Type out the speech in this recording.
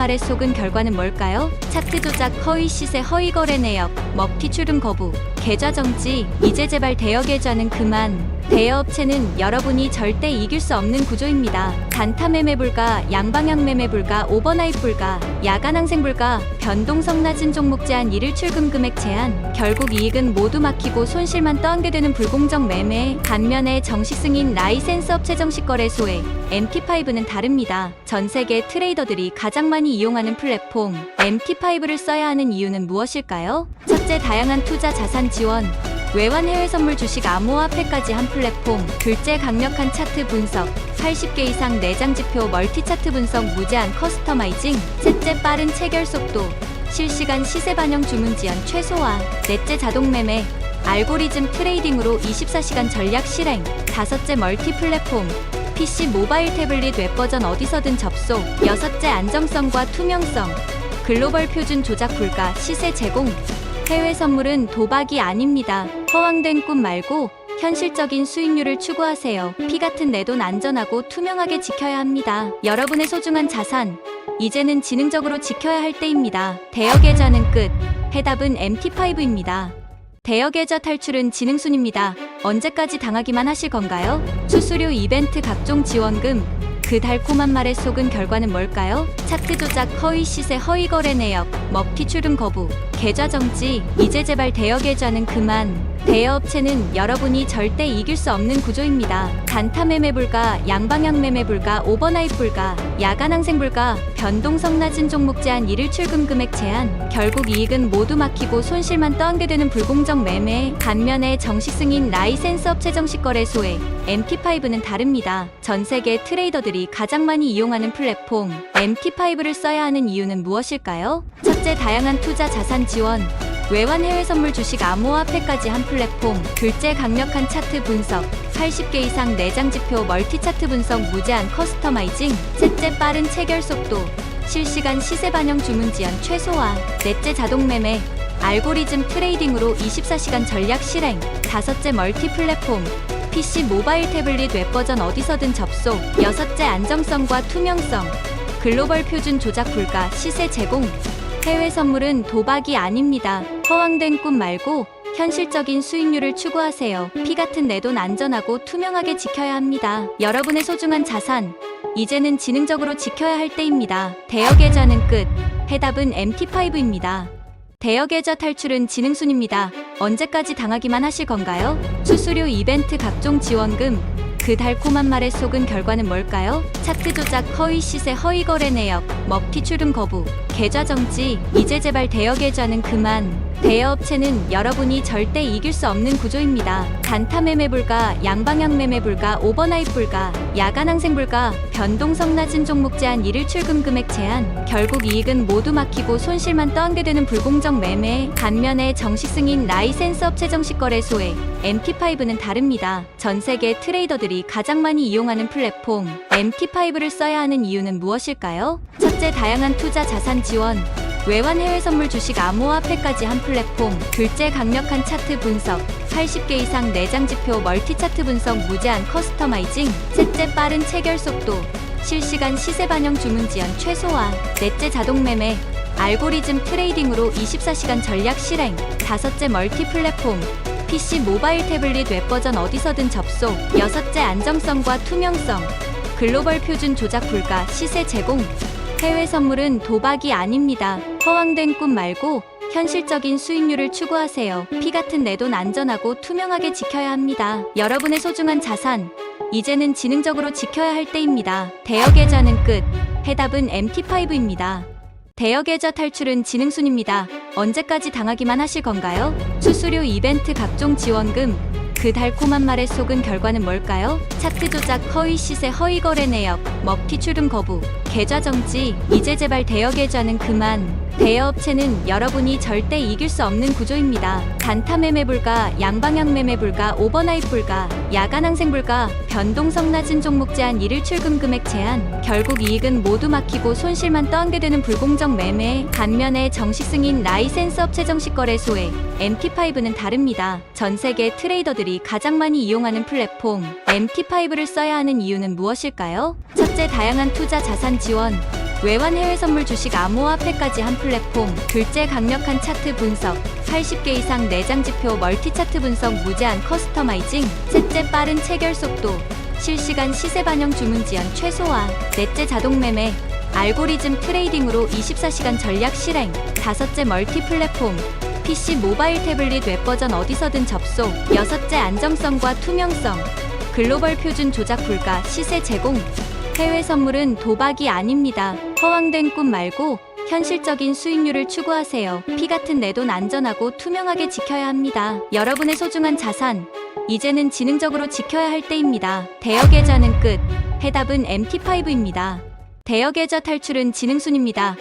말에 속은 결과는 뭘까요? 차트 조작, 허위 시세, 허위 거래 내역, 먹튀 출금 거부, 계좌 정지, 이제 제발 대여 계좌는 그만. 대여 업체는 여러분이 절대 이길 수 없는 구조입니다. 단타 매매 불가, 양방향 매매 불가, 오버나잇 불가, 야간 항생 불가, 변동성 낮은 종목 제한 일일 출금 금액 제한, 결국 이익은 모두 막히고 손실만 떠안게 되는 불공정 매매. 반면에 정식 승인 라이센스 업체 정식 거래소에 MT5는 다릅니다. 전 세계 트레이더들이 가장 많이 이용하는 플랫폼 MT5를 써야 하는 이유는 무엇일까요? 첫째, 다양한 투자 자산 지원. 외환 해외 선물 주식 암호화폐까지 한 플랫폼. 둘째, 강력한 차트 분석. 80개 이상 내장 지표 멀티 차트 분석 무제한 커스터마이징. 셋째, 빠른 체결 속도. 실시간 시세 반영 주문 지연 최소화. 넷째, 자동 매매. 알고리즘 트레이딩으로 24시간 전략 실행. 다섯째, 멀티 플랫폼. PC, 모바일, 태블릿, 웹 버전 어디서든 접속. 여섯째, 안정성과 투명성. 글로벌 표준 조작 불가, 시세 제공. 해외 선물은 도박이 아닙니다. 허황된 꿈 말고 현실적인 수익률을 추구하세요. 피 같은 내 돈 안전하고 투명하게 지켜야 합니다. 여러분의 소중한 자산. 이제는 지능적으로 지켜야 할 때입니다. 대여 계좌는 끝. 해답은 MT5입니다. 대여 계좌 탈출은 지능순입니다. 언제까지 당하기만 하실 건가요? 수수료 이벤트 각종 지원금. 그 달콤한 말에 속은 결과는 뭘까요? 차트 조작, 허위 시세, 허위 거래 내역, 먹튀 출금 거부, 계좌 정지, 이제 제발 대여 계좌는 그만. 대여 업체는 여러분이 절대 이길 수 없는 구조입니다. 단타 매매 불가, 양방향 매매 불가, 오버나잇 불가, 야간 항생 불가, 변동성 낮은 종목 제한 일일 출금 금액 제한, 결국 이익은 모두 막히고 손실만 떠안게 되는 불공정 매매. 반면에 정식 승인 라이센스 업체 정식 거래소에 MT5는 다릅니다. 전 세계 트레이더들이 가장 많이 이용하는 플랫폼 MT5를 써야 하는 이유는 무엇일까요? 첫째, 다양한 투자 자산 지원. 외환 해외 선물 주식 암호화폐까지 한 플랫폼. 둘째, 강력한 차트 분석. 80개 이상 내장 지표 멀티 차트 분석 무제한 커스터마이징. 셋째, 빠른 체결 속도. 실시간 시세 반영 주문 지연 최소화. 넷째, 자동 매매. 알고리즘 트레이딩으로 24시간 전략 실행. 다섯째, 멀티 플랫폼. PC, 모바일, 태블릿, 웹 버전 어디서든 접속. 여섯째, 안정성과 투명성. 글로벌 표준 조작 불가, 시세 제공. 해외 선물은 도박이 아닙니다. 허황된 꿈 말고 현실적인 수익률을 추구하세요. 피 같은 내 돈 안전하고 투명하게 지켜야 합니다. 여러분의 소중한 자산. 이제는 지능적으로 지켜야 할 때입니다. 대여 계좌는 끝. 해답은 MT5입니다. 대여 계좌 탈출은 지능순입니다. 언제까지 당하기만 하실 건가요? 수수료 이벤트 각종 지원금. 그 달콤한 말에 속은 결과는 뭘까요? 차트 조작, 허위 시세, 허위 거래 내역, 먹튀 출금 거부, 계좌 정지, 이제 제발 대여 계좌는 그만. 대여 업체는 여러분이 절대 이길 수 없는 구조입니다. 단타 매매 불가, 양방향 매매 불가, 오버나잇 불가, 야간 항생 불가, 변동성 낮은 종목 제한 일일 출금 금액 제한, 결국 이익은 모두 막히고 손실만 떠안게 되는 불공정 매매. 반면에 정식 승인 라이센스 업체 정식 거래소에 MT5는 다릅니다. 전 세계 트레이더들이 가장 많이 이용하는 플랫폼 MT5를 써야 하는 이유는 무엇일까요? 첫째, 다양한 투자 자산 지원. 외환 해외 선물 주식 암호화폐까지 한 플랫폼. 둘째, 강력한 차트 분석. 80개 이상 내장 지표 멀티 차트 분석 무제한 커스터마이징. 셋째, 빠른 체결 속도. 실시간 시세 반영 주문 지연 최소화. 넷째, 자동 매매. 알고리즘 트레이딩으로 24시간 전략 실행. 다섯째, 멀티 플랫폼. PC, 모바일, 태블릿, 웹 버전 어디서든 접속. 여섯째, 안정성과 투명성. 글로벌 표준 조작 불가, 시세 제공. 해외 선물은 도박이 아닙니다. 허황된 꿈 말고 현실적인 수익률을 추구하세요. 피 같은 내 돈 안전하고 투명하게 지켜야 합니다. 여러분의 소중한 자산. 이제는 지능적으로 지켜야 할 때입니다. 대여 계좌는 끝. 해답은 MT5입니다. 대여 계좌 탈출은 지능순입니다. 언제까지 당하기만 하실 건가요? 수수료 이벤트 각종 지원금. 그 달콤한 말에 속은 결과는 뭘까요? 차트 조작, 허위 시세, 허위 거래 내역, 먹튀 출금 거부, 계좌 정지, 이제 제발 대여 계좌는 그만. 대여 업체는 여러분이 절대 이길 수 없는 구조입니다. 단타 매매 불가, 양방향 매매 불가, 오버나잇 불가, 야간 항생 불가, 변동성 낮은 종목 제한 일일 출금 금액 제한, 결국 이익은 모두 막히고 손실만 떠안게 되는 불공정 매매. 반면에 정식 승인 라이센스 업체 정식 거래소에 MT5는 다릅니다. 전 세계 트레이더들이 가장 많이 이용하는 플랫폼 MT5를 써야 하는 이유는 무엇일까요? 첫째, 다양한 투자 자산 지원. 외환 해외 선물 주식 암호화폐까지 한 플랫폼. 둘째 강력한 차트 분석. 80개 이상 내장 지표 멀티 차트 분석 무제한 커스터마이징. 셋째 빠른 체결 속도. 실시간 시세 반영 주문 지연 최소화. 넷째 자동 매매. 알고리즘 트레이딩으로 24시간 전략 실행. 다섯째 멀티 플랫폼. PC 모바일 태블릿 웹 버전 어디서든 접속. 여섯째 안정성과 투명성. 글로벌 표준 조작 불가 시세 제공. 해외 선물은 도박이 아닙니다. 허황된 꿈 말고 현실적인 수익률을 추구하세요. 피 같은 내 돈 안전하고 투명하게 지켜야 합니다. 여러분의 소중한 자산. 이제는 지능적으로 지켜야 할 때입니다. 대여 계좌는 끝. 해답은 MT5입니다. 대여 계좌 탈출은 지능순입니다.